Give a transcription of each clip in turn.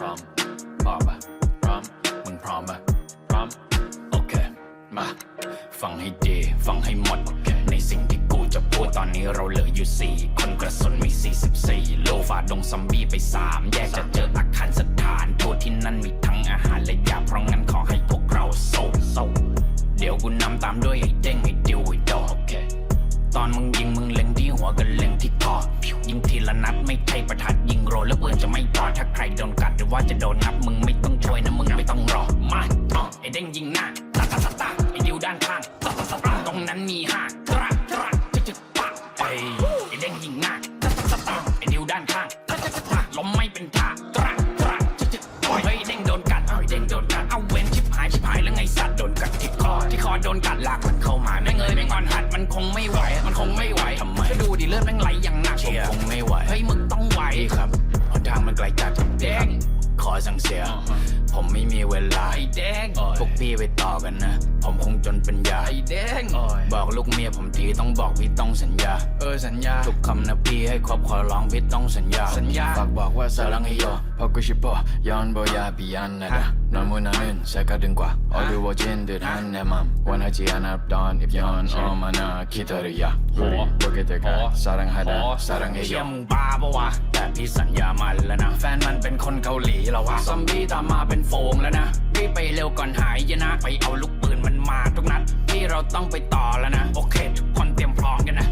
พร้อมพร้อมะพร้อมมึงพร้อมปะพร้อมโอเคมาฟังให้ดีฟังให้หมดในสิ่งที่กูจะพูดตอนนี้เราเหลืออยู่สี่คนกระสุนมีสี่สิบสี่โลฟาดงซอมบี้ไปสามแยกจะเจออาคารสถานทูตที่นั่นมีทั้งอาหารและยาเพราะงั้นขอให้พวกเราโซ่โซเดี๋ยวกูนำตามด้วยไอ้เด้งไอ้ดิวไอ้ดอกตอนมึงยิงมึงเล็งที่หัวกันเล็งที่คอ ละนัดไม่ใช่ประทัดยิงโรแล้วปืนจะไม่พอถ้าใครโดนกัดหรือว่าจะโดนงับมึงไม่ต้องช่วยนะมึงไม่ต้องรอมาอะไอเด้งยิงหน้าตาตาตาตาไอดิวด้านข้างตาตาตาตาตรงนั้นมีห้าตราตราจึ๊กจึ๊กปะไอไอเด้งยิงหน้าตาตาตาตาไอดิวด้านข้างตาตาตาตาล้มไม่เป็นท่าตราตราจึ๊กจึ๊กโอยเฮ้ยเด้งโดนกัดเอาไอเด้งโดนกัดเอาเว้นชิบหายชิบหายแล้วไงสัตว์โดนกัดที่คอที่คอโดนกัดหลาก มันคงไม่ไหว มันคงไม่ไหวทำไมดูดิเลือดแม่งไหลอย่างหนักผมคงไม่ไหว เฮ้ยมึงต้องไหวครับหนทางมันไกลจัดแดง ขอสั่งเสีย ผมไม่มีเวลาไอ้แดงพวกพี่ไปต่อกันนะ ผมคงจนเป็นยาไอ้แดงบอกลูกเมียผมทีต้องบอกพี่ต้องสัญญา เออสัญญา ทุกคำนะพี่ให้ครบขอร้องพี่ต้องสัญญา สัญญาฝากบอกว่าสารังให้โยเพราะกูชิปโปย้อนบอยาปีอันนะดะนอนมูนานึนใช้กระดึงกว่าเอาดูว่าเจนเดือดฮันแนมัมวันให้จีอันอับดอนอีฟย้อนออมานาคิดอะไรยะโหโอเคเด็กสารังให้ดะสารังให้โยเชี่ยมึงบ้าปะวะแต่พี่สัญญามันแล้วนะแฟนมันเป็นคนเกาหลีแล้ววะซอมบี้ตามมาเป็นโฟงแล้วนะพี่ไปเร็วก่อนหายยนะ ไปเอาลูกปืนมันมาทุกนัดพี่เราต้องไปต่อแล้วนะ โอเคทุกคนเตรียมพร้อมกันนะ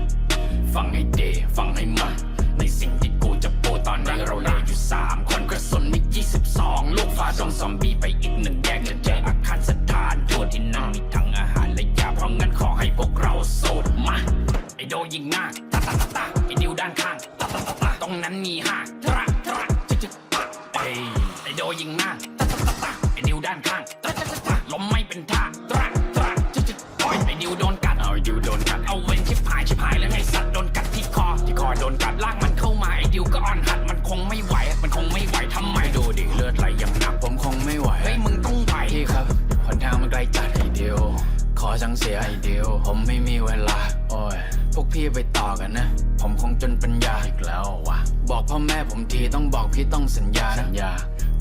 ฟังให้ดีฟังให้มันในสิ่งที่กูจะพูดตอนนี้เราเหลืออยู่3คนกระสุนมี22ลูกฟาดงซอมบี้ไปอีกหนึ่งแยกจะเจออาคารสถานทั่วที่นั่นมีทั้งอาหารและยาเพราะงั้นขอให้พวกเราสูดมาไอโดยิงหน้าตาตาตาตาไอดิวด้านข้างตาตาตาตาตรงนั้นมีห้าตรา ยิงหน้าตาตาตาตาไอดิวด้านข้างตาตาตาตาล้มไม่เป็นท่าตราตราจึ๊กจึ๊กโอ้ยไอดิวโดนกัดเอาดิวโดนกัดเอาเว้นชิบหายชิบหายแล้วไงสัตว์โดนกัดที่คอที่คอโดนกัดลากมันเข้ามาไอดิวก็อ่อนหัดมันคงไม่ไหวมันคงไม่ไหวทำไมดูดิเลือดไหลอย่างหนักผมคงไม่ไหวเฮ้ยมึงต้องไหวพี่ครับหนทางมันไกลจัดไอเดียวขอสังเสียไอเดียวผมไม่มีเวลาโอ้ยพวกพี่ไปต่อกันนะ ผมคงจนปัญญาอีกแล้ววะบอกพ่อแม่ผมทีต้องบอกพี่ต้องสัญญานะสัญญา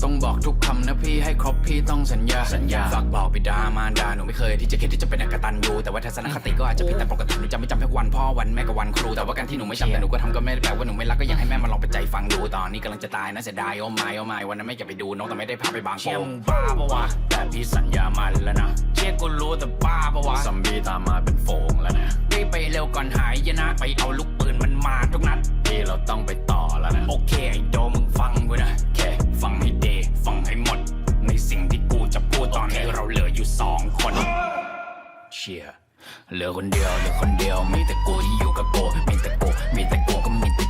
ต้องบอกทุกคำนะพี่ให้ครบพี่ต้องสัญญาสัญญาฝากบอกบิดามารดาหนูไม่เคยที่จะคิดที่จะเป็นอกตันยูแต่ว่าทัศนคติก็อาจจะผิดแต่ปกติหนูจำไม่จำแค่วันพ่อวันแม่กับวันครู แต่ว่าการที่หนูไม่จำแต่หนูก็ทำก็ไม่ได้แปลว่าหนูไม่รักก็อยากให้แม่มาลองไปใจฟังดูตอนนี้กำลังจะตายนะเสียดายโอ้ไม่โอ้ไม่วันนั้นไม่เก็บไปดูน้องแต่ไม่ได้พาไปบางโป่งบ้าปะวะแต่พี่สัญญามันแล้วนะเชี่ยกูรู้แต่บ้าปะวะซอมบี้ตามมาเป็นโฟงแล้วนะรีบไปเร็วก่อนหายนะไปเอาลูกปืนมันมาทุกนัดพี่เราต้องไปต่อแล้วนะโอเคไอ้โดมึง ชียเหลือคนเดียวเหลือคนเดียวมีแต่กูที่อยู่กับกูมีแต่กูมีแต่กูก็มีแต่